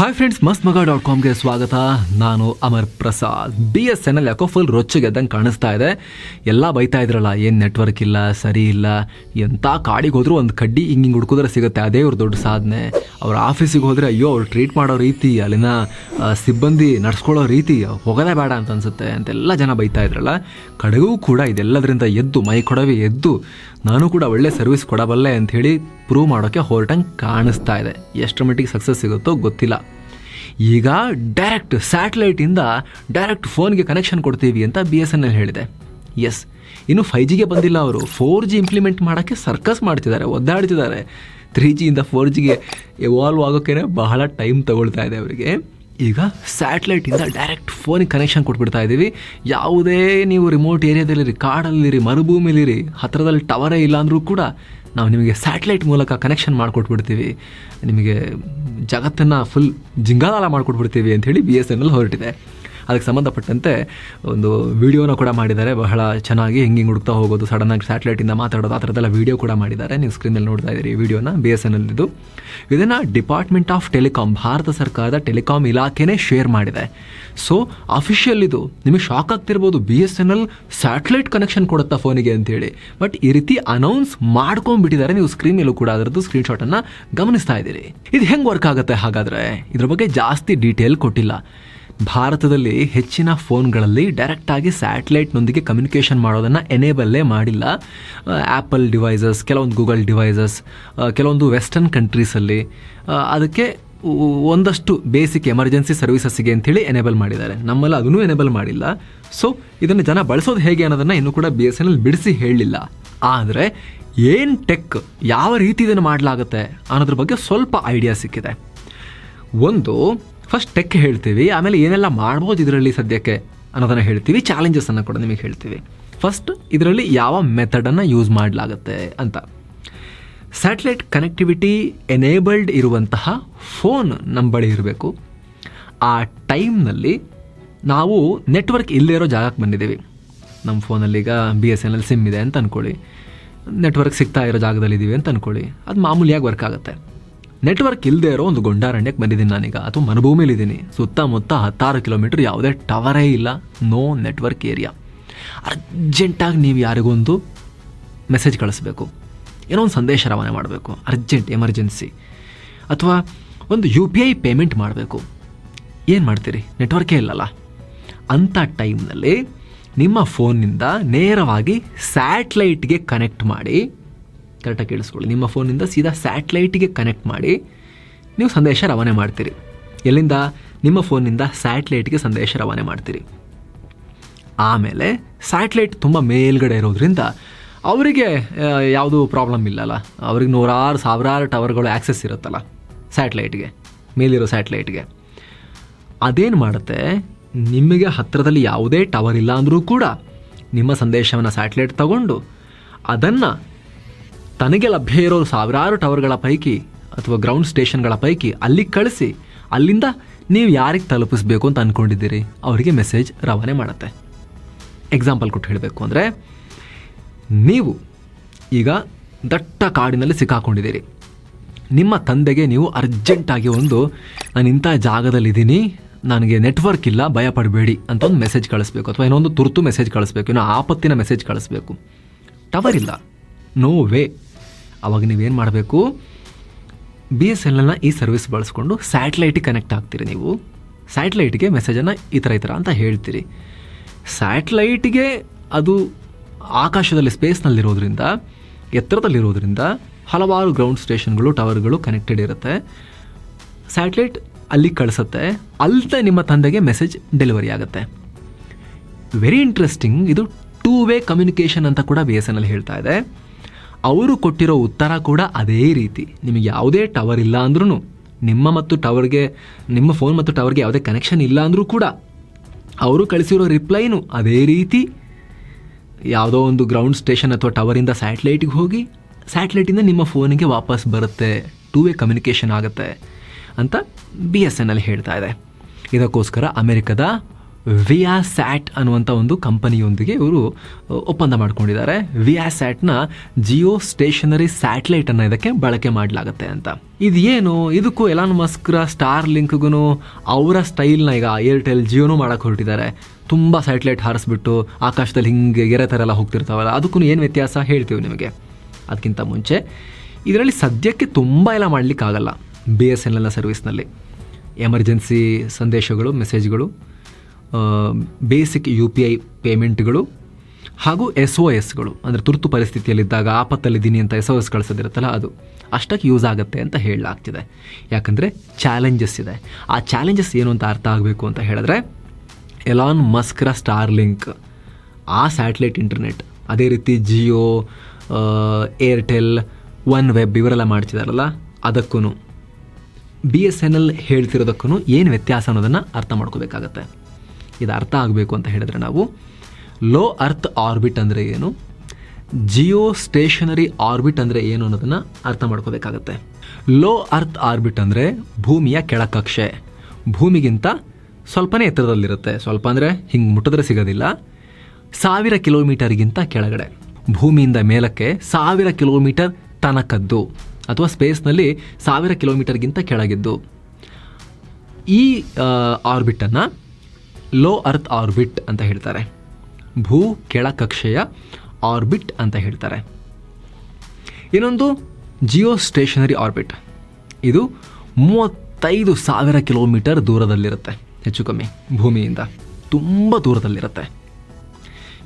Hi friends ಮಸ್ತ್ ಮಗ dot ಕಾಮ್ಗೆ ಸ್ವಾಗತ. ನಾನು Amar Prasad. B S N L ಯಾಕೋ ಫುಲ್ ರೊಚ್ಚಗೆದ್ದಂಗೆ ಕಾಣಿಸ್ತಾ ಇದೆ. ಎಲ್ಲ ಬೈತಾ ಇದ್ರಲ್ಲ, ಏನು ನೆಟ್ವರ್ಕ್ ಇಲ್ಲ, ಸರಿ ಇಲ್ಲ ಎಂಥ ಕಾಡಿಗೆ ಹೋದರೂ ಒಂದು ಕಡ್ಡಿ ಹಿಂಗೆ ಹಿಂಗೆ ಹುಡ್ಕಿದ್ರೆ ಸಿಗುತ್ತೆ, ಅದೇ ಅವ್ರ ದೊಡ್ಡ ಸಾಧನೆ. ಅವ್ರ ಆಫೀಸಿಗೆ ಹೋದರೆ, ಅಯ್ಯೋ, ಅವ್ರು ಟ್ರೀಟ್ ಮಾಡೋ ರೀತಿ, ಅಲ್ಲಿನ ಸಿಬ್ಬಂದಿ ನಡ್ಸ್ಕೊಳ್ಳೋ ರೀತಿ, ಹೋಗೋದೇ ಬೇಡ ಅಂತ ಅನ್ಸುತ್ತೆ ಅಂತೆಲ್ಲ ಜನ ಬೈತಾ ಇದ್ರಲ್ಲ. ಕಡೆಗೂ ಕೂಡ ಇದೆಲ್ಲದರಿಂದ ಎದ್ದು, ಮೈ ಕೊಡವಿ ಎದ್ದು, ನಾನು ಕೂಡ ಒಳ್ಳೆ ಸರ್ವಿಸ್ ಕೊಡಬಲ್ಲೆ ಅಂಥೇಳಿ ಪ್ರೂವ್ ಮಾಡೋಕ್ಕೆ ಹೊರಟಂಗೆ ಕಾಣಿಸ್ತಾ ಇದೆ. ಎಷ್ಟರ ಮಟ್ಟಿಗೆ ಸಕ್ಸಸ್ ಸಿಗುತ್ತೋ ಗೊತ್ತಿಲ್ಲ. ಈಗ ಡೈರೆಕ್ಟ್ ಸ್ಯಾಟಲೈಟಿಂದ ಡೈರೆಕ್ಟ್ ಫೋನ್ಗೆ ಕನೆಕ್ಷನ್ ಕೊಡ್ತೀವಿ ಅಂತ ಬಿ ಎಸ್ ಎನ್ ಎಲ್ ಹೇಳಿದೆ. ಎಸ್ ಇನ್ನು ಫೈ ಜಿಗೆ ಬಂದಿಲ್ಲ ಅವರು. ಫೋರ್ ಜಿ ಇಂಪ್ಲಿಮೆಂಟ್ ಮಾಡೋಕ್ಕೆ ಸರ್ಕಸ್ ಮಾಡ್ತಿದ್ದಾರೆ, ಒದ್ದಾಡ್ತಿದ್ದಾರೆ. ತ್ರೀ ಜಿಯಿಂದ ಫೋರ್ ಜಿಗೆ ಎವಾಲ್ವ್ ಆಗೋಕ್ಕೇ ಬಹಳ ಟೈಮ್ ತಗೊಳ್ತಾ ಇದೆ ಅವರಿಗೆ. ಈಗ ಸ್ಯಾಟಲೈಟಿಂದ ಡೈರೆಕ್ಟ್ ಫೋನಿಗೆ ಕನೆಕ್ಷನ್ ಕೊಟ್ಬಿಡ್ತಾ ಇದ್ದೀವಿ ಯಾವುದೇ ನೀವು ರಿಮೋಟ್ ಏರಿಯಾದಲ್ಲಿರಿ ಕಾಡಲ್ಲಿರಿ, ಮರುಭೂಮಿಲಿರಿ ಹತ್ತಿರದಲ್ಲಿ ಟವರೇ ಇಲ್ಲ ಅಂದರೂ ಕೂಡ ನಾವು ನಿಮಗೆ ಸ್ಯಾಟಲೈಟ್ ಮೂಲಕ ಕನೆಕ್ಷನ್ ಮಾಡಿಕೊಟ್ಬಿಡ್ತೀವಿ. ನಿಮಗೆ ಜಗತ್ತನ್ನು ಫುಲ್ ಜಿಂಗಾಲಾಲ ಮಾಡಿಕೊಟ್ಬಿಡ್ತೀವಿ ಅಂಥೇಳಿ ಬಿ ಎಸ್ ಎನ್ ಎಲ್ ಹೊರಟಿದೆ. ಅದಕ್ಕೆ ಸಂಬಂಧಪಟ್ಟಂತೆ ಒಂದು ವಿಡಿಯೋನ ಕೂಡ ಮಾಡಿದ್ದಾರೆ. ಬಹಳ ಚೆನ್ನಾಗಿ ಹಿಂಗೆ ಹಿಂಗೆ ಹುಡುಕ್ತಾ ಹೋಗೋದು ಸಡನ್ನಾಗಿ ಸ್ಯಾಟಲೈಟಿಂದ ಮಾತಾಡೋದು, ಆ ಥರದೆಲ್ಲ ವಿಡಿಯೋ ಕೂಡ ಮಾಡಿದ್ದಾರೆ. ನೀವು ಸ್ಕ್ರೀನಲ್ಲಿ ನೋಡ್ತಾ ಇದ್ದೀರಿ ವಿಡಿಯೋನ ಬಿ ಎಸ್ ಎನ್ ಎಲ್ ಇದು. ಇದನ್ನು ಡಿಪಾರ್ಟ್ಮೆಂಟ್ ಆಫ್ ಟೆಲಿಕಾಂ ಭಾರತ ಸರ್ಕಾರದ ಟೆಲಿಕಾಂ ಇಲಾಖೆನೇ ಶೇರ್ ಮಾಡಿದೆ. ಸೊ ಅಫಿಷಿಯಲ್ ಇದು. ನಿಮಗೆ shock ಆಗ್ತಿರ್ಬೋದು B S N L satellite connection ಕೊಡುತ್ತಾ ಫೋನಿಗೆ ಅಂತೇಳಿ ಬಟ್ ಈ ರೀತಿ ಅನೌನ್ಸ್ ಮಾಡ್ಕೊಂಡ್ಬಿಟ್ಟಿದ್ದಾರೆ. ನೀವು ಸ್ಕ್ರೀನ್ ಮೇಲೂ ಕೂಡ ಅದರದ್ದು ಸ್ಕ್ರೀನ್ಶಾಟನ್ನು ಗಮನಿಸ್ತಾ ಇದ್ದೀರಿ. ಇದು ಹೆಂಗೆ ವರ್ಕ್ ಆಗುತ್ತೆ ಹಾಗಾದರೆ? ಇದ್ರ ಬಗ್ಗೆ ಜಾಸ್ತಿ ಡೀಟೇಲ್ ಕೊಟ್ಟಿಲ್ಲ. ಭಾರತದಲ್ಲಿ ಹೆಚ್ಚಿನ ಫೋನ್ಗಳಲ್ಲಿ ಡೈರೆಕ್ಟಾಗಿ ಸ್ಯಾಟಲೈಟ್ನೊಂದಿಗೆ ಕಮ್ಯುನಿಕೇಷನ್ ಮಾಡೋದನ್ನು ಎನೇಬಲ್ಲೇ ಮಾಡಿಲ್ಲ. ಆ್ಯಪಲ್ ಡಿವೈಸಸ್ ಕೆಲವೊಂದು ಗೂಗಲ್ ಡಿವೈಸಸ್ ಕೆಲವೊಂದು ವೆಸ್ಟರ್ನ್ ಕಂಟ್ರೀಸಲ್ಲಿ ಅದಕ್ಕೆ ಒಂದಷ್ಟು ಬೇಸಿಕ್ ಎಮರ್ಜೆನ್ಸಿ ಸರ್ವಿಸಸ್ಸಿಗೆ ಅಂಥೇಳಿ ಎನೇಬಲ್ ಮಾಡಿದ್ದಾರೆ. ನಮ್ಮಲ್ಲಿ ಅದನ್ನೂ ಎನೇಬಲ್ ಮಾಡಿಲ್ಲ. ಸೊ ಇದನ್ನು ಜನ ಬಳಸೋದು ಹೇಗೆ ಅನ್ನೋದನ್ನು ಇನ್ನೂ ಕೂಡ ಬಿ ಎಸ್ ಎನ್ ಎಲ್ ಬಿಡಿಸಿ ಹೇಳಲಿಲ್ಲ ಆದರೆ ಏನು ಟೆಕ್ ಯಾವ ರೀತಿ ಇದನ್ನು ಮಾಡಲಾಗುತ್ತೆ ಅನ್ನೋದ್ರ ಬಗ್ಗೆ ಸ್ವಲ್ಪ ಐಡಿಯಾ ಸಿಕ್ಕಿದೆ. ಒಂದು ಫಸ್ಟ್ ಟೆಕ್ ಹೇಳ್ತೀವಿ, ಆಮೇಲೆ ಏನೆಲ್ಲ ಮಾಡ್ಬೋದು ಇದರಲ್ಲಿ ಸದ್ಯಕ್ಕೆ ಅನ್ನೋದನ್ನು ಹೇಳ್ತೀವಿ ಚಾಲೆಂಜಸನ್ನು ಕೂಡ ನಿಮಗೆ ಹೇಳ್ತೀವಿ. ಫಸ್ಟ್ ಇದರಲ್ಲಿ ಯಾವ ಮೆಥಡನ್ನು ಯೂಸ್ ಮಾಡಲಾಗುತ್ತೆ ಅಂತ. ಸ್ಯಾಟಲೈಟ್ ಕನೆಕ್ಟಿವಿಟಿ ಎನೇಬಲ್ಡ್ ಇರುವಂತಹ ಫೋನ್ ನಮ್ಮ ಬಳಿ ಇರಬೇಕು. ಆ ಟೈಮ್ನಲ್ಲಿ ನಾವು ನೆಟ್ವರ್ಕ್ ಇಲ್ಲದೇ ಇರೋ ಜಾಗಕ್ಕೆ ಬಂದಿದ್ದೀವಿ. ನಮ್ಮ ಫೋನಲ್ಲಿ ಈಗ B S N L SIM ಇದೆ ಅಂತ ಅಂದ್ಕೊಳ್ಳಿ ನೆಟ್ವರ್ಕ್ ಸಿಗ್ತಾ ಇರೋ ಜಾಗದಲ್ಲಿದ್ದೀವಿ ಅಂತ ಅಂದ್ಕೊಳ್ಳಿ ಅದು ಮಾಮೂಲಿಯಾಗಿ ವರ್ಕ್ ಆಗುತ್ತೆ. ನೆಟ್ವರ್ಕ್ ಇಲ್ಲದೆ ಇರೋ ಒಂದು ಗೊಂಡಾರಣ್ಯಕ್ಕೆ ಬಂದಿದ್ದೀನಿ ನಾನೀಗ. ಅಥವಾ ಮರುಭೂಮಿಲಿದ್ದೀನಿ ಸುತ್ತಮುತ್ತ ಹತ್ತಾರು ಕಿಲೋಮೀಟರ್ ಯಾವುದೇ ಟವರೇ ಇಲ್ಲ. ನೋ ನೆಟ್ವರ್ಕ್ ಏರಿಯಾ ಅರ್ಜೆಂಟಾಗಿ ನೀವು ಯಾರಿಗೊಂದು ಮೆಸೇಜ್ ಕಳಿಸ್ಬೇಕು. ಏನೋ ಒಂದು ಸಂದೇಶ ರವಾನೆ ಮಾಡಬೇಕು. ಅರ್ಜೆಂಟ್ ಎಮರ್ಜೆನ್ಸಿ ಅಥವಾ ಒಂದು ಯು ಪಿ ಐ ಪೇಮೆಂಟ್ ಮಾಡಬೇಕು. ಏನು ಮಾಡ್ತೀರಿ? ನೆಟ್ವರ್ಕೇ ಇಲ್ಲಲ್ಲ. ಅಂಥ ಟೈಮ್ನಲ್ಲಿ ನಿಮ್ಮ ಫೋನ್ನಿಂದ ನೇರವಾಗಿ ಸ್ಯಾಟ್ಲೈಟ್ಗೆ ಕನೆಕ್ಟ್ ಮಾಡಿ ಕರೆಕ್ಟಾಗಿ ಕೇಳಿಸ್ಕೊಳ್ಳಿ. ನಿಮ್ಮ ಫೋನಿಂದ ಸೀದಾ ಸ್ಯಾಟ್ಲೈಟಿಗೆ ಕನೆಕ್ಟ್ ಮಾಡಿ ನೀವು ಸಂದೇಶ ರವಾನೆ ಮಾಡ್ತೀರಿ. ಎಲ್ಲಿಂದ? ನಿಮ್ಮ ಫೋನಿಂದ ಸ್ಯಾಟ್ಲೈಟ್ಗೆ ಸಂದೇಶ ರವಾನೆ ಮಾಡ್ತೀರಿ. ಆಮೇಲೆ ಸ್ಯಾಟ್ಲೈಟ್ ತುಂಬ ಮೇಲ್ಗಡೆ ಇರೋದ್ರಿಂದ ಅವರಿಗೆ ಯಾವುದೂ ಪ್ರಾಬ್ಲಮ್ ಇಲ್ಲಲ್ಲ. ಅವ್ರಿಗೆ ನೂರಾರು, ಸಾವಿರಾರು ಟವರ್ಗಳು ಆ್ಯಕ್ಸೆಸ್ ಇರುತ್ತಲ್ಲ ಸ್ಯಾಟ್ಲೈಟ್ಗೆ, ಮೇಲಿರೋ ಸ್ಯಾಟ್ಲೈಟ್ಗೆ. ಅದೇನು ಮಾಡುತ್ತೆ? ನಿಮಗೆ ಹತ್ತಿರದಲ್ಲಿ ಯಾವುದೇ ಟವರ್ ಇಲ್ಲ ಅಂದರೂ ಕೂಡ ನಿಮ್ಮ ಸಂದೇಶವನ್ನು ಸ್ಯಾಟ್ಲೈಟ್ ತಗೊಂಡು ಅದನ್ನು ತನಗೆ ಲಭ್ಯ ಇರೋ ಸಾವಿರಾರು ಟವರ್ಗಳ ಪೈಕಿ ಅಥವಾ ಗ್ರೌಂಡ್ ಸ್ಟೇಷನ್ಗಳ ಪೈಕಿ ಅಲ್ಲಿ ಕಳಿಸಿ, ಅಲ್ಲಿಂದ ನೀವು ಯಾರಿಗೆ ತಲುಪಿಸ್ಬೇಕು ಅಂತ ಅಂದ್ಕೊಂಡಿದ್ದೀರಿ ಅವರಿಗೆ ಮೆಸೇಜ್ ರವಾನೆ ಮಾಡುತ್ತೆ. ಎಕ್ಸಾಂಪಲ್ ಕೊಟ್ಟು ಹೇಳಬೇಕು ಅಂದರೆ, ನೀವು ಈಗ ದಟ್ಟ ಕಾಡಿನಲ್ಲಿ ಸಿಕ್ಕಾಕೊಂಡಿದ್ದೀರಿ. ನಿಮ್ಮ ತಂದೆಗೆ ನೀವು ಅರ್ಜೆಂಟಾಗಿ ಒಂದು, ನಾನು ಇಂಥ ಜಾಗದಲ್ಲಿದ್ದೀನಿ, ನನಗೆ ನೆಟ್ವರ್ಕ್ ಇಲ್ಲ, ಭಯ ಪಡಬೇಡಿ ಅಂತ ಒಂದು ಮೆಸೇಜ್ ಕಳಿಸ್ಬೇಕು, ಅಥವಾ ಏನೋ ಒಂದು ತುರ್ತು ಮೆಸೇಜ್ ಕಳಿಸ್ಬೇಕು ಏನೋ ಆಪತ್ತಿನ ಮೆಸೇಜ್ ಕಳಿಸ್ಬೇಕು. ಟವರ್ ಇಲ್ಲ. No way. ಅವಾಗ ನೀವೇನು ಮಾಡಬೇಕು? ಬಿ ಎಸ್ ಎಲ್ ಎಲ್ನ ಈ ಸರ್ವಿಸ್ ಬಳಸ್ಕೊಂಡು ಸ್ಯಾಟ್ಲೈಟಿಗೆ ಕನೆಕ್ಟ್ ಆಗ್ತೀರಿ ನೀವು. ಸ್ಯಾಟ್ಲೈಟ್ಗೆ ಮೆಸೇಜನ್ನು ಈ ಥರ ಈ ಥರ ಅಂತ ಹೇಳ್ತೀರಿ. ಸ್ಯಾಟ್ಲೈಟಿಗೆ ಅದು ಆಕಾಶದಲ್ಲಿ ಸ್ಪೇಸ್ನಲ್ಲಿರೋದ್ರಿಂದ ಎತ್ತರದಲ್ಲಿರೋದ್ರಿಂದ ಹಲವಾರು ಗ್ರೌಂಡ್ ಸ್ಟೇಷನ್ಗಳು ಟವರ್ಗಳು ಕನೆಕ್ಟೆಡ್ ಇರುತ್ತೆ. ಸ್ಯಾಟ್ಲೈಟ್ ಅಲ್ಲಿ ಕಳಿಸುತ್ತೆ. ಅಲ್ಲದೆ ನಿಮ್ಮ ತಂದೆಗೆ ಮೆಸೇಜ್ ಡೆಲಿವರಿ ಆಗುತ್ತೆ. ವೆರಿ ಇಂಟ್ರೆಸ್ಟಿಂಗ್ ಇದು ಟೂ ವೇ ಕಮ್ಯುನಿಕೇಷನ್ ಅಂತ ಕೂಡ ಬಿ ಎಸ್ ಎನ್ ಎಲ್ ಹೇಳ್ತಾ ಇದೆ. ಅವರು ಕೊಟ್ಟಿರೋ ಉತ್ತರ ಕೂಡ ಅದೇ ರೀತಿ. ನಿಮಗೆ ಯಾವುದೇ ಟವರ್ ಇಲ್ಲ ಅಂದ್ರೂ ನಿಮ್ಮ ಮತ್ತು ಟವರ್ಗೆ ನಿಮ್ಮ ಫೋನ್ ಮತ್ತು ಟವರ್ಗೆ ಯಾವುದೇ ಕನೆಕ್ಷನ್ ಇಲ್ಲ ಅಂದರೂ ಕೂಡ, ಅವರು ಕಳಿಸಿರೋ ರಿಪ್ಲೈನು ಅದೇ ರೀತಿ. ಯಾವುದೋ ಒಂದು ಗ್ರೌಂಡ್ ಸ್ಟೇಷನ್ ಅಥವಾ ಟವರಿಂದ ಸ್ಯಾಟ್ಲೈಟಿಗೆ ಹೋಗಿ ಸ್ಯಾಟ್ಲೈಟಿಂದ ನಿಮ್ಮ ಫೋನಿಗೆ ವಾಪಸ್ ಬರುತ್ತೆ ಟೂ ವೇ ಕಮ್ಯುನಿಕೇಷನ್ ಆಗುತ್ತೆ ಅಂತ ಬಿ ಎಸ್ ಎನ್ ಎಲ್ ಹೇಳ್ತಾ ಇದೆ. ಇದಕ್ಕೋಸ್ಕರ ಅಮೆರಿಕದ ವಿಯಾ ಸ್ಯಾಟ್ ಅನ್ನುವಂಥ ಒಂದು ಕಂಪನಿಯೊಂದಿಗೆ ಇವರು ಒಪ್ಪಂದ ಮಾಡ್ಕೊಂಡಿದ್ದಾರೆ. ವಿಯಾ ಸ್ಯಾಟ್ನ ಜಿಯೋ ಸ್ಟೇಷನರಿ ಸ್ಯಾಟಲೈಟನ್ನು ಇದಕ್ಕೆ ಬಳಕೆ ಮಾಡಲಾಗುತ್ತೆ ಅಂತ. ಇದು ಏನು ಇದಕ್ಕೂ ಎಲಾನ್ ಮಸ್ಕ್ರ ಸ್ಟಾರ್ ಲಿಂಕ್ಗೂ ಅವರ ಸ್ಟೈಲ್ನ ಈಗ ಏರ್ಟೆಲ್ ಜಿಯೋನು ಮಾಡೋಕ್ಕೆ ಹೊರಟಿದ್ದಾರೆ. ತುಂಬ ಸ್ಯಾಟಲೈಟ್ ಹಾರಿಸ್ಬಿಟ್ಟು ಆಕಾಶದಲ್ಲಿ ಹಿಂಗೆ ಗೆರೆ ಥರ ಎಲ್ಲ ಹೋಗ್ತಿರ್ತಾವಲ್ಲ ಅದಕ್ಕೂ ಏನು ವ್ಯತ್ಯಾಸ ಹೇಳ್ತೀವಿ ನಿಮಗೆ. ಅದಕ್ಕಿಂತ ಮುಂಚೆ, ಇದರಲ್ಲಿ ಸದ್ಯಕ್ಕೆ ತುಂಬ ಎಲ್ಲ ಮಾಡಲಿಕ್ಕಾಗಲ್ಲ. ಬಿ ಎಸ್ ಎನ್ ಎಲ್ನ ಸರ್ವಿಸ್ನಲ್ಲಿ ಎಮರ್ಜೆನ್ಸಿ ಸಂದೇಶಗಳು ಮೆಸೇಜ್ಗಳು ಬೇಸಿಕ್ ಯು ಪಿ ಐ ಪೇಮೆಂಟ್ಗಳು ಹಾಗೂ ಎಸ್ ಒ ಎಸ್ಗಳು ಅಂದರೆ ತುರ್ತು ಪರಿಸ್ಥಿತಿಯಲ್ಲಿದ್ದಾಗ ಆಪತ್ತಲ್ಲಿದ್ದೀನಿ ಅಂತ ಎಸ್ ಒ ಎಸ್ ಕಳಿಸೋದಿರುತ್ತಲ್ಲ ಅದು, ಅಷ್ಟಕ್ಕೆ ಯೂಸ್ ಆಗುತ್ತೆ ಅಂತ ಹೇಳಲಾಗ್ತಿದೆ. ಯಾಕಂದರೆ ಚಾಲೆಂಜಸ್ ಇದೆ. ಆ ಚಾಲೆಂಜಸ್ ಏನು ಅಂತ ಅರ್ಥ ಆಗಬೇಕು ಅಂತ ಹೇಳಿದ್ರೆ ಎಲಾನ್ ಮಸ್ಕ್ರ ಸ್ಟಾರ್ ಲಿಂಕ್ ಆ ಸ್ಯಾಟಲೈಟ್ ಇಂಟರ್ನೆಟ್ ಅದೇ ರೀತಿ ಜಿಯೋ ಏರ್ಟೆಲ್ ಒನ್ ವೆಬ್ ಇವರೆಲ್ಲ ಮಾಡ್ತಿದಾರಲ್ಲ ಅದಕ್ಕೂ ಬಿ ಎಸ್ ಎನ್ ಎಲ್ ಹೇಳ್ತಿರೋದಕ್ಕೂ ಏನು ವ್ಯತ್ಯಾಸ ಅನ್ನೋದನ್ನು ಅರ್ಥ ಮಾಡ್ಕೋಬೇಕಾಗತ್ತೆ. ಇದು ಅರ್ಥ ಆಗಬೇಕು ಅಂತ ಹೇಳಿದ್ರೆ ನಾವು ಲೋ ಅರ್ತ್ ಆರ್ಬಿಟ್ ಅಂದರೆ ಏನು? ಜಿಯೋ ಸ್ಟೇಷನರಿ ಆರ್ಬಿಟ್ ಅಂದರೆ ಏನು ಅನ್ನೋದನ್ನು ಅರ್ಥ ಮಾಡ್ಕೋಬೇಕಾಗತ್ತೆ. ಲೋ ಅರ್ತ್ ಆರ್ಬಿಟ್ ಅಂದರೆ ಭೂಮಿಯ ಕೆಳಕಕ್ಷೆ. ಭೂಮಿಗಿಂತ ಸ್ವಲ್ಪನೇ ಎತ್ತರದಲ್ಲಿರುತ್ತೆ. ಸ್ವಲ್ಪ ಅಂದರೆ ಹಿಂಗೆ ಮುಟ್ಟಿದ್ರೆ ಸಿಗೋದಿಲ್ಲ. ಸಾವಿರ ಕಿಲೋಮೀಟರ್ಗಿಂತ ಕೆಳಗಡೆ. ಭೂಮಿಯಿಂದ ಮೇಲಕ್ಕೆ ಸಾವಿರ ಕಿಲೋಮೀಟರ್ ತನಕದ್ದು. ಅಥವಾ ಸ್ಪೇಸ್ನಲ್ಲಿ ಸಾವಿರ ಕಿಲೋಮೀಟರ್ಗಿಂತ ಕೆಳಗಿದ್ದು. ಈ ಆರ್ಬಿಟನ್ನು ಲೋ ಅರ್ತ್ ಆರ್ಬಿಟ್ ಅಂತ ಹೇಳ್ತಾರೆ. ಭೂ ಕೆಳ ಕಕ್ಷೆಯ ಆರ್ಬಿಟ್ ಅಂತ ಹೇಳ್ತಾರೆ. ಇನ್ನೊಂದು ಜಿಯೋ ಸ್ಟೇಷನರಿ ಆರ್ಬಿಟ್. ಇದು ಮೂವತ್ತೈದು ಸಾವಿರ ಕಿಲೋಮೀಟರ್ ದೂರದಲ್ಲಿರುತ್ತೆ, ಹೆಚ್ಚು ಕಮ್ಮಿ, ಭೂಮಿಯಿಂದ ತುಂಬ ದೂರದಲ್ಲಿರುತ್ತೆ.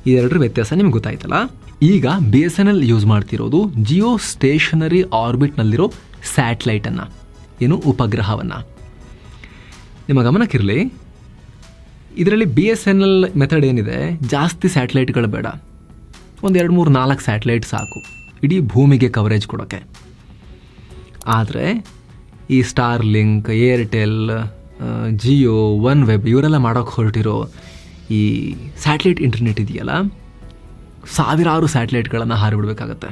ಇದೆರಡರ ವ್ಯತ್ಯಾಸ ನಿಮ್ಗೆ ಗೊತ್ತಾಯ್ತಲ್ಲ? ಈಗ B S N L use ಮಾಡ್ತಿರೋದು ಜಿಯೋ ಸ್ಟೇಷನರಿ ಆರ್ಬಿಟ್ನಲ್ಲಿರೋ ಸ್ಯಾಟ್ಲೈಟನ್ನು, ಏನು ಉಪಗ್ರಹವನ್ನು. ನಿಮ್ಮ ಗಮನಕ್ಕಿರಲಿ ಇದರಲ್ಲಿ B S N L method ಏನಿದೆ? ಜಾಸ್ತಿ ಸ್ಯಾಟಲೈಟ್ಗಳು ಬೇಡ. ಒಂದು ಎರಡು ಮೂರು ನಾಲ್ಕು ಸ್ಯಾಟಲೈಟ್ ಸಾಕು. ಇಡೀ ಭೂಮಿಗೆ ಕವರೇಜ್ ಕೊಡೋಕ್ಕೆ ಆದರೆ ಈ Starlink Airtel Jio OneWeb ಇವರೆಲ್ಲ ಮಾಡೋಕ್ಕೆ ಹೊರಟಿರೋ ಈ ಸ್ಯಾಟಲೈಟ್ ಇಂಟರ್ನೆಟ್ ಇದೆಯಲ್ಲ, ಸಾವಿರಾರು ಸ್ಯಾಟಲೈಟ್ಗಳನ್ನು ಹಾರಿಬಿಡ್ಬೇಕಾಗತ್ತೆ.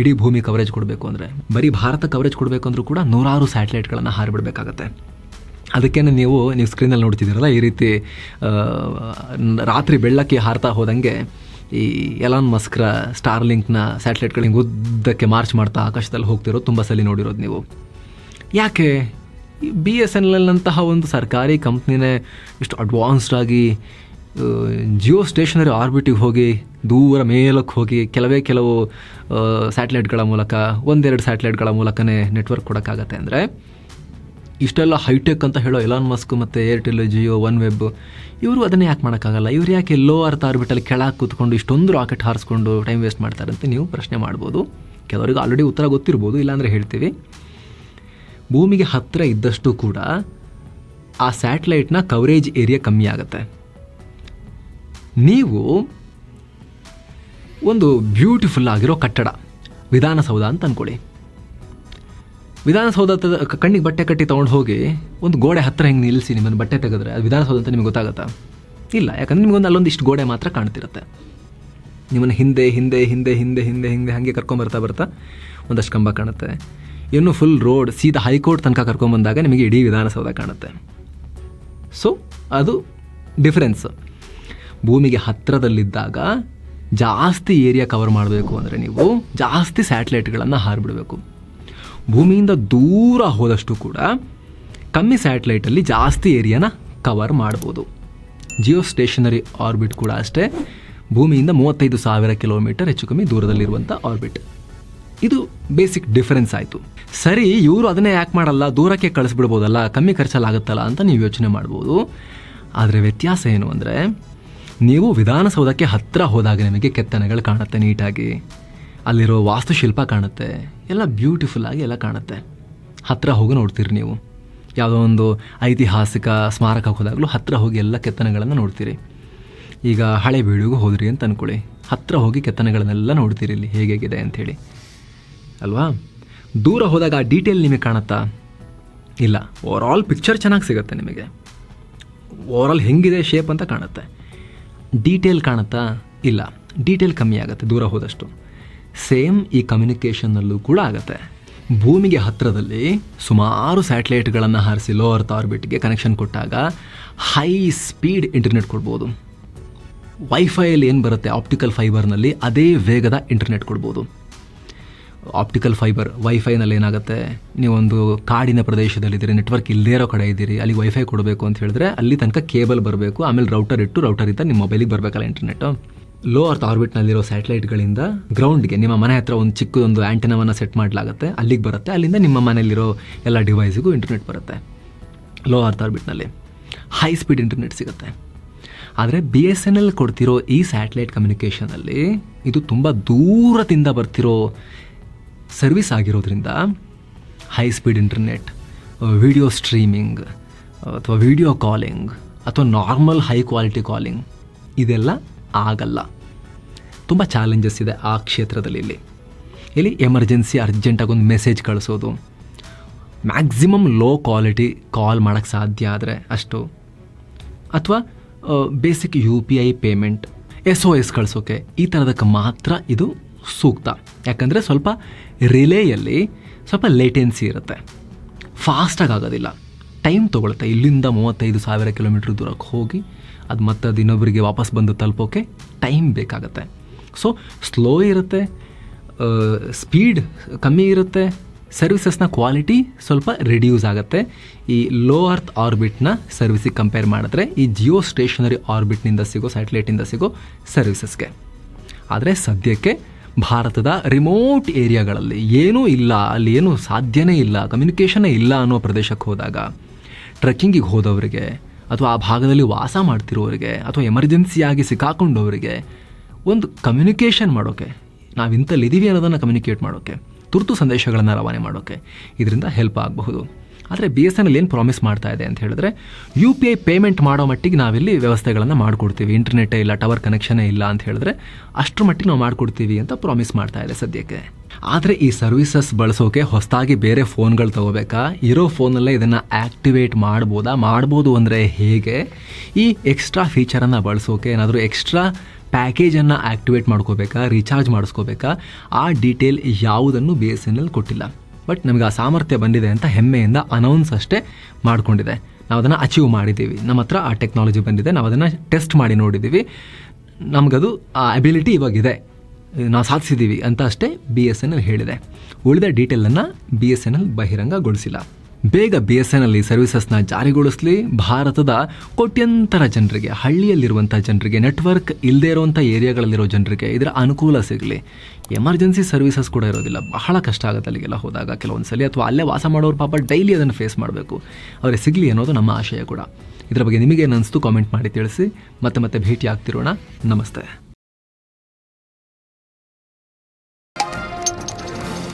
ಇಡೀ ಭೂಮಿ ಕವರೇಜ್ ಕೊಡಬೇಕು ಅಂದರೆ, ಬರೀ ಭಾರತ ಕವರೇಜ್ ಕೊಡಬೇಕು ಅಂದರೂ ಕೂಡ ನೂರಾರು ಸ್ಯಾಟಲೈಟ್ಗಳನ್ನು ಹಾರಿಬಿಡ್ಬೇಕಾಗತ್ತೆ. ಅದಕ್ಕೇನೆ ನೀವು ನೀವು ಸ್ಕ್ರೀನಲ್ಲಿ ನೋಡ್ತಿದ್ದೀರಲ್ಲ, ಈ ರೀತಿ ರಾತ್ರಿ ಬೆಳ್ಳಕ್ಕೆ ಹಾರ್ತಾ ಹೋದಂಗೆ ಈ ಎಲಾನ್ ಮಸ್ಕ್ರ ಸ್ಟಾರ್ ಲಿಂಕ್ನ ಸ್ಯಾಟಲೈಟ್ಗಳು ಉದ್ದಕ್ಕೆ ಮಾರ್ಚ್ ಮಾಡ್ತಾ ಆಕಾಶದಲ್ಲಿ ಹೋಗ್ತಿರೋದು, ತುಂಬ ಸಲ ನೋಡಿರೋದು ನೀವು. ಯಾಕೆ? ಬಿ ಎಸ್ ಎನ್ ಎಲ್ನಂತಹ ಒಂದು ಸರ್ಕಾರಿ ಕಂಪ್ನಿನೇ ಇಷ್ಟು ಅಡ್ವಾನ್ಸ್ಡ್ ಆಗಿ ಜಿಯೋ ಸ್ಟೇಷನರಿ ಆರ್ಬಿಟಿಗೆ ಹೋಗಿ, ದೂರ ಮೇಲಕ್ಕೆ ಹೋಗಿ, ಕೆಲವೇ ಕೆಲವು ಸ್ಯಾಟಲೈಟ್ಗಳ ಮೂಲಕ, ಒಂದೆರಡು ಸ್ಯಾಟಲೈಟ್ಗಳ ಮೂಲಕನೇ ನೆಟ್ವರ್ಕ್ ಕೊಡೋಕ್ಕಾಗತ್ತೆ ಅಂದರೆ ಇಷ್ಟೆಲ್ಲ ಹೈಟೆಕ್ ಅಂತ ಹೇಳೋ ಎಲಾನ್ ಮಸ್ಕ್ ಮತ್ತು ಏರ್ಟೆಲ್ ಜಿಯೋ ಒನ್ ವೆಬ್ ಇವರು ಅದನ್ನೇ ಯಾಕೆ ಮಾಡೋಕ್ಕಾಗಲ್ಲ? ಇವ್ರು ಯಾಕೆ ಲೋ ಅರ್ಥ ಆರ್ಬಿಟಲ್ಲಿ ಕೆಳಗೆ ಕೂತ್ಕೊಂಡು ಇಷ್ಟೊಂದು ರಾಕೆಟ್ ಹಾರಿಸ್ಕೊಂಡು ಟೈಮ್ ವೇಸ್ಟ್ ಮಾಡ್ತಾರೆ ಅಂತ ನೀವು ಪ್ರಶ್ನೆ ಮಾಡ್ಬೋದು. ಕೆಲವರಿಗೆ ಆಲ್ರೆಡಿ ಉತ್ತರ ಗೊತ್ತಿರ್ಬೋದು, ಇಲ್ಲಾಂದರೆ ಹೇಳ್ತೀವಿ. ಭೂಮಿಗೆ ಹತ್ತಿರ ಇದ್ದಷ್ಟು ಕೂಡ ಆ ಸ್ಯಾಟಲೈಟ್ನ ಕವರೇಜ್ ಏರಿಯಾ ಕಮ್ಮಿ ಆಗುತ್ತೆ. ನೀವು ಒಂದು ಬ್ಯೂಟಿಫುಲ್ ಆಗಿರೋ ಕಟ್ಟಡ, ವಿಧಾನಸೌಧ ಅಂತ ಅಂದ್ಕೊಳ್ಳಿ ವಿಧಾನಸೌಧ ಕಣ್ಣಿಗೆ ಬಟ್ಟೆ ಕಟ್ಟಿ ತೊಗೊಂಡು ಹೋಗಿ ಒಂದು ಗೋಡೆ ಹತ್ತಿರ ಹೆಂಗೆ ನಿಲ್ಲಿಸಿ ನಿಮ್ಮನ್ನು ಬಟ್ಟೆ ತೆಗೆದ್ರೆ? ಅದು ವಿಧಾನಸೌಧ ಅಂತ ನಿಮಗೆ ಗೊತ್ತಾಗತ್ತಾ? ಇಲ್ಲ, ಯಾಕಂದ್ರೆ ನಿಮಗೊಂದು ಅಲ್ಲೊಂದಿಷ್ಟು ಗೋಡೆ ಮಾತ್ರ ಕಾಣ್ತಿರುತ್ತೆ. ನಿಮ್ಮನ್ನು ಹಿಂದೆ ಹಿಂದೆ ಹಿಂದೆ ಹಿಂದೆ ಹಿಂದೆ ಹಿಂದೆ ಹಾಗೆ ಕರ್ಕೊಂಬರ್ತಾ ಬರ್ತಾ ಒಂದಷ್ಟು ಕಂಬ ಕಾಣುತ್ತೆ. ಇನ್ನು ಫುಲ್ ರೋಡ್ ಸೀದಾ ಹೈಕೋರ್ಟ್ ತನಕ ಕರ್ಕೊಂಬಂದಾಗ ನಿಮಗೆ ಇಡೀ ವಿಧಾನಸೌಧ ಕಾಣುತ್ತೆ. ಸೊ ಅದು ಡಿಫ್ರೆನ್ಸ್ ಭೂಮಿಗೆ ಹತ್ತಿರದಲ್ಲಿದ್ದಾಗ ಜಾಸ್ತಿ ಏರಿಯಾ ಕವರ್ ಮಾಡಬೇಕು ಅಂದರೆ ನೀವು ಜಾಸ್ತಿ ಸ್ಯಾಟಲೈಟ್ಗಳನ್ನು ಹಾರಿಬಿಡಬೇಕು. ಭೂಮಿಯಿಂದ ದೂರ ಹೋದಷ್ಟು ಕೂಡ ಕಮ್ಮಿ ಸ್ಯಾಟಲೈಟಲ್ಲಿ ಜಾಸ್ತಿ ಏರಿಯಾನ ಕವರ್ ಮಾಡ್ಬೋದು. ಜಿಯೋ ಸ್ಟೇಷನರಿ ಆರ್ಬಿಟ್ ಕೂಡ ಅಷ್ಟೇ. ಭೂಮಿಯಿಂದ ಮೂವತ್ತೈದು ಸಾವಿರ ಕಿಲೋಮೀಟರ್ ಹೆಚ್ಚು ಕಮ್ಮಿ ದೂರದಲ್ಲಿರುವಂಥ ಆರ್ಬಿಟ್ ಇದು ಬೇಸಿಕ್ ಡಿಫರೆನ್ಸ್ ಆಯಿತು. ಸರಿ, ಇವರು ಅದನ್ನೇ ಯಾಕೆ ಮಾಡಲ್ಲ, ದೂರಕ್ಕೆ ಕಳಿಸ್ಬಿಡ್ಬೋದಲ್ಲ, ಕಮ್ಮಿ ಖರ್ಚಲ್ಲಾಗುತ್ತಲ್ಲ ಅಂತ ನೀವು ಯೋಚನೆ ಮಾಡ್ಬೋದು. ಆದರೆ ವ್ಯತ್ಯಾಸ ಏನು ಅಂದರೆ, ನೀವು ವಿಧಾನಸೌಧಕ್ಕೆ ಹತ್ತಿರ ಹೋದಾಗ ನಿಮಗೆ ಕೆತ್ತನೆಗಳು ಕಾಣುತ್ತೆ ನೀಟಾಗಿ. ಅಲ್ಲಿರೋ ವಾಸ್ತುಶಿಲ್ಪ ಕಾಣುತ್ತೆ. ಎಲ್ಲ ಬ್ಯೂಟಿಫುಲ್ ಆಗಿ ಎಲ್ಲ ಕಾಣುತ್ತೆ. ಹತ್ತಿರ ಹೋಗಿ ನೋಡ್ತೀರಿ ನೀವು. ಯಾವುದೋ ಒಂದು ಐತಿಹಾಸಿಕ ಸ್ಮಾರಕ ಹೋದಾಗಲೂ ಹತ್ತಿರ ಹೋಗಿ ಎಲ್ಲ ಕೆತ್ತನೆಗಳನ್ನು ನೋಡ್ತೀರಿ. ಈಗ ಹಳೆ ಬೀಳಿಗೂ ಹೋದ್ರಿ ಅಂತ ಅಂದ್ಕೊಳ್ಳಿ ಹತ್ತಿರ ಹೋಗಿ ಕೆತ್ತನೆಗಳನ್ನೆಲ್ಲ ನೋಡ್ತೀರಿ ಇಲ್ಲಿ ಹೇಗೇಗಿದೆ ಅಂಥೇಳಿ ಅಲ್ವಾ? ದೂರ ಹೋದಾಗ ಆ ಡೀಟೇಲ್ ನಿಮಗೆ ಕಾಣುತ್ತಾ? ಇಲ್ಲ ಓವರ್ ಆಲ್ ಪಿಕ್ಚರ್ ಚೆನ್ನಾಗಿ ಸಿಗುತ್ತೆ ನಿಮಗೆ. ಓವರ್ ಆಲ್ ಹೆಂಗಿದೆ ಶೇಪ್ ಅಂತ ಕಾಣುತ್ತೆ. ಡೀಟೇಲ್ ಕಾಣುತ್ತಾ? ಇಲ್ಲ ಡೀಟೇಲ್ ಕಮ್ಮಿ ಆಗುತ್ತೆ ದೂರ ಹೋದಷ್ಟು. ಸೇಮ್ ಈ ಕಮ್ಯುನಿಕೇಷನ್ನಲ್ಲೂ ಕೂಡ ಆಗುತ್ತೆ. ಭೂಮಿಗೆ ಹತ್ತಿರದಲ್ಲಿ ಸುಮಾರು ಸ್ಯಾಟಲೈಟ್ಗಳನ್ನು ಹಾರಿಸಿ ಲೋ ಅರ್ತ್ ಆರ್ಬಿಟ್ಗೆ ಕನೆಕ್ಷನ್ ಕೊಟ್ಟಾಗ ಹೈ ಸ್ಪೀಡ್ ಇಂಟರ್ನೆಟ್ ಕೊಡ್ಬೋದು. ವೈಫೈಯಲ್ಲಿ ಏನು ಬರುತ್ತೆ? ಆಪ್ಟಿಕಲ್ ಫೈಬರ್ನಲ್ಲಿ ಅದೇ ವೇಗದ ಇಂಟರ್ನೆಟ್ ಕೊಡ್ಬೋದು. ಆಪ್ಟಿಕಲ್ ಫೈಬರ್ ವೈಫೈನಲ್ಲಿ ಏನಾಗುತ್ತೆ? ನೀವೊಂದು ಕಾಡಿನ ಪ್ರದೇಶದಲ್ಲಿದ್ದೀರಿ ನೆಟ್ವರ್ಕ್ ಇಲ್ಲದೇ ಇರೋ ಕಡೆ ಇದ್ದೀರಿ ಅಲ್ಲಿ ವೈಫೈ ಕೊಡಬೇಕು ಅಂತ ಹೇಳಿದ್ರೆ ಅಲ್ಲಿ ತನಕ ಕೇಬಲ್ ಬರಬೇಕು, ಆಮೇಲೆ ರೌಟರ್ ಇಟ್ಟು ರೌಟರಿಂದ ನಿಮ್ಮ ಮೊಬೈಲಿಗೆ ಬರಬೇಕಲ್ಲ ಇಂಟರ್ನೆಟ್ಟು ಲೋ ಅರ್ತ್ ಆರ್ಬಿಟ್ನಲ್ಲಿರೋ ಸ್ಯಾಟಲೈಟ್ಗಳಿಂದ ಗ್ರೌಂಡ್ಗೆ ನಿಮ್ಮ ಮನೆ ಹತ್ರ ಒಂದು ಚಿಕ್ಕದೊಂದು ಆ್ಯಂಟನವನ್ನು ಸೆಟ್ ಮಾಡಲಾಗುತ್ತೆ. ಅಲ್ಲಿಗೆ ಬರುತ್ತೆ. ಅಲ್ಲಿಂದ ನಿಮ್ಮ ಮನೆಯಲ್ಲಿರೋ ಎಲ್ಲ ಡಿವೈಸಿಗೂ ಇಂಟರ್ನೆಟ್ ಬರುತ್ತೆ. ಲೋ ಅರ್ತ್ ಆರ್ಬಿಟ್ನಲ್ಲಿ ಹೈ ಸ್ಪೀಡ್ ಇಂಟರ್ನೆಟ್ ಸಿಗುತ್ತೆ. ಆದರೆ ಬಿ ಎಸ್ ಎನ್ ಎಲ್ ಕೊಡ್ತಿರೋ ಈ ಸ್ಯಾಟಲೈಟ್ ಕಮ್ಯುನಿಕೇಷನಲ್ಲಿ ಇದು ತುಂಬ ದೂರದಿಂದ ಬರ್ತಿರೋ ಸರ್ವಿಸ್ ಆಗಿರೋದ್ರಿಂದ high speed internet video streaming ಅಥವಾ ವಿಡಿಯೋ ಕಾಲಿಂಗ್ ಅಥವಾ ನಾರ್ಮಲ್ ಹೈ ಕ್ವಾಲಿಟಿ ಕಾಲಿಂಗ್ ಇದೆಲ್ಲ ಆಗಲ್ಲ. ತುಂಬ ಚಾಲೆಂಜಸ್ ಇದೆ ಆ ಕ್ಷೇತ್ರದಲ್ಲಿ ಇಲ್ಲಿ. ಇಲ್ಲಿ ಎಮರ್ಜೆನ್ಸಿ ಅರ್ಜೆಂಟಾಗಿ ಒಂದು ಮೆಸೇಜ್ ಕಳಿಸೋದು. ಮ್ಯಾಕ್ಸಿಮಮ್ ಲೋ ಕ್ವಾಲಿಟಿ ಕಾಲ್ ಮಾಡೋಕ್ಕೆ ಸಾಧ್ಯ ಆದರೆ ಅಷ್ಟು. ಅಥವಾ basic U P I payment S O S ಕಳಿಸೋಕೆ ಈ ಥರದಕ್ಕೆ ಮಾತ್ರ ಇದು ಸೂಕ್ತ. ಯಾಕಂದರೆ ಸ್ವಲ್ಪ ರಿಲೇಯಲ್ಲಿ ಸ್ವಲ್ಪ ಲೇಟೆನ್ಸಿ ಇರುತ್ತೆ. ಫಾಸ್ಟಾಗಿ ಆಗೋದಿಲ್ಲ. ಟೈಮ್ ತೊಗೊಳುತ್ತೆ ಇಲ್ಲಿಂದ ಮೂವತ್ತೈದು ಸಾವಿರ ಕಿಲೋಮೀಟ್ರ್ ದೂರಕ್ಕೆ ಹೋಗಿ ಅದು ಮತ್ತೆ ಅದು ಇನ್ನೊಬ್ಬರಿಗೆ ವಾಪಸ್ ಬಂದು ತಲುಪೋಕೆ ಟೈಮ್ ಬೇಕಾಗುತ್ತೆ. ಸೊ ಸ್ಲೋ ಇರುತ್ತೆ ಸ್ಪೀಡ್ ಕಮ್ಮಿ ಇರುತ್ತೆ ಸರ್ವಿಸಸ್ನ ಕ್ವಾಲಿಟಿ ಸ್ವಲ್ಪ ರಿಡ್ಯೂಸ್ ಆಗುತ್ತೆ. ಈ ಲೋ ಅರ್ತ್ ಆರ್ಬಿಟ್ನ ಸರ್ವಿಸಿಗೆ ಕಂಪೇರ್ ಮಾಡಿದ್ರೆ ಈ ಜಿಯೋ ಸ್ಟೇಷನರಿ ಆರ್ಬಿಟ್ನಿಂದ ಸಿಗೋ ಸ್ಯಾಟಲೈಟಿಂದ ಸಿಗೋ ಸರ್ವಿಸಸ್ಗೆ ಆದರೆ ಸದ್ಯಕ್ಕೆ ಭಾರತದ ರಿಮೋಟ್ ಏರಿಯಾಗಳಲ್ಲಿ ಏನೂ ಇಲ್ಲ, ಅಲ್ಲಿ ಏನೂ ಸಾಧ್ಯನೇ ಇಲ್ಲ ಕಮ್ಯುನಿಕೇಷನೇ ಇಲ್ಲ ಅನ್ನೋ ಪ್ರದೇಶಕ್ಕೆ ಹೋದಾಗ ಟ್ರೆಕ್ಕಿಂಗಿಗೆ ಹೋದವರಿಗೆ, ಅಥವಾ ಆ ಭಾಗದಲ್ಲಿ ವಾಸ ಮಾಡ್ತಿರೋರಿಗೆ, ಅಥವಾ ಎಮರ್ಜೆನ್ಸಿಯಾಗಿ ಸಿಕ್ಕಾಕೊಂಡವರಿಗೆ ಒಂದು ಕಮ್ಯುನಿಕೇಷನ್ ಮಾಡೋಕ್ಕೆ ನಾವು ಇಂಥಲ್ಲಿದ್ದೀವಿ ಅನ್ನೋದನ್ನು ಕಮ್ಯುನಿಕೇಟ್ ಮಾಡೋಕ್ಕೆ ತುರ್ತು ಸಂದೇಶಗಳನ್ನು ರವಾನೆ ಮಾಡೋಕ್ಕೆ ಇದರಿಂದ ಹೆಲ್ಪ್ ಆಗಬಹುದು. ಆದರೆ ಬಿ ಎಸ್ ಎನ್ ಎಲ್ ಏನು ಪ್ರಾಮಿಸ್ ಮಾಡ್ತಾ ಇದೆ ಅಂತ ಹೇಳಿದ್ರೆ ಯು ಪಿ ಐ ಪೇಮೆಂಟ್ ಮಾಡೋ ಮಟ್ಟಿಗೆ ನಾವಿಲ್ಲಿ ವ್ಯವಸ್ಥೆಗಳನ್ನು ಮಾಡಿಕೊಡ್ತೀವಿ. ಇಂಟರ್ನೆಟ್ ಇಲ್ಲ ಟವರ್ ಕನೆಕ್ಷನೇ ಇಲ್ಲ ಅಂತ ಹೇಳಿದ್ರೆ ಅಷ್ಟರ ಮಟ್ಟಿಗೆ ನಾವು ಮಾಡಿಕೊಡ್ತೀವಿ ಅಂತ ಪ್ರಾಮಿಸ್ ಮಾಡ್ತಾ ಇದೆ ಸದ್ಯಕ್ಕೆ. ಆದರೆ ಈ ಸರ್ವಿಸಸ್ ಬಳಸೋಕೆ ಹೊಸದಾಗಿ ಬೇರೆ ಫೋನ್ಗಳು ತಗೋಬೇಕಾ? ಇರೋ ಫೋನಲ್ಲೇ ಇದನ್ನು ಆ್ಯಕ್ಟಿವೇಟ್ ಮಾಡ್ಬೋದಾ? ಮಾಡ್ಬೋದು ಅಂದರೆ ಹೇಗೆ? ಈ ಎಕ್ಸ್ಟ್ರಾ ಫೀಚರನ್ನು ಬಳಸೋಕೆ ಏನಾದರೂ ಎಕ್ಸ್ಟ್ರಾ ಪ್ಯಾಕೇಜನ್ನು ಆ್ಯಕ್ಟಿವೇಟ್ ಮಾಡ್ಕೋಬೇಕಾ? ರೀಚಾರ್ಜ್ ಮಾಡಿಸ್ಕೋಬೇಕಾ? ಆ ಡೀಟೇಲ್ ಯಾವುದನ್ನು ಬಿ ಎಸ್ ಎನ್ ಎಲ್ ಕೊಟ್ಟಿಲ್ಲ. ಬಟ್ ನಮಗೆ ಆ ಸಾಮರ್ಥ್ಯ ಬಂದಿದೆ ಅಂತ ಹೆಮ್ಮೆಯಿಂದ ಅನೌನ್ಸ್ ಅಷ್ಟೇ ಮಾಡಿಕೊಂಡಿದೆ. ನಾವು ಅದನ್ನು ಅಚೀವ್ ಮಾಡಿದ್ದೀವಿ. ನಮ್ಮ ಹತ್ರ ಆ ಟೆಕ್ನಾಲಜಿ ಬಂದಿದೆ. ನಾವು ಅದನ್ನು ಟೆಸ್ಟ್ ಮಾಡಿ ನೋಡಿದ್ದೀವಿ. ನಮಗದು ಆ ಅಬಿಲಿಟಿ ಇವಾಗಿದೆ. ನಾವು ಸಾಧಿಸಿದ್ದೀವಿ ಅಂತ ಅಷ್ಟೇ ಬಿ ಎಸ್ ಎನ್ ಎಲ್ ಹೇಳಿದೆ. ಉಳಿದ ಡೀಟೇಲನ್ನು ಬಿ ಎಸ್ ಎನ್ ಎಲ್ ಬಹಿರಂಗಗೊಳಿಸಿಲ್ಲ. ಬೇಗ ಬಿ ಎಸ್ ಎನ್ ಎಲ್ ಈ ಸರ್ವಿಸಸ್ನ ಜಾರಿಗೊಳಿಸಲಿ. ಭಾರತದ ಕೋಟ್ಯಂತರ ಜನರಿಗೆ, ಹಳ್ಳಿಯಲ್ಲಿರುವಂಥ ಜನರಿಗೆ ನೆಟ್ವರ್ಕ್ ಇಲ್ಲದೇ ಇರುವಂಥ ಏರಿಯಾಗಳಲ್ಲಿರೋ ಜನರಿಗೆ ಇದರ ಅನುಕೂಲ ಸಿಗಲಿ. ಎಮರ್ಜೆನ್ಸಿ ಸರ್ವಿಸಸ್ ಕೂಡ ಇರೋದಿಲ್ಲ. ಬಹಳ ಕಷ್ಟ ಆಗುತ್ತೆ ಅಲ್ಲಿಗೆಲ್ಲ ಹೋದಾಗ ಕೆಲವೊಂದು ಸಲ ಅಥವಾ ಅಲ್ಲೇ ವಾಸ ಮಾಡೋರು ಪಾಪ ಡೈಲಿ ಅದನ್ನು ಫೇಸ್ ಮಾಡಬೇಕು. ಅವರಿಗೆ ಸಿಗಲಿ ಅನ್ನೋದು ನಮ್ಮ ಆಶಯ ಕೂಡ. ಇದರ ಬಗ್ಗೆ ನಿಮಗೆ ಅನಿಸ್ತು ಕಾಮೆಂಟ್ ಮಾಡಿ ತಿಳಿಸಿ. ಮತ್ತೆ ಮತ್ತೆ ಭೇಟಿ ಆಗ್ತಿರೋಣ ನಮಸ್ತೆ.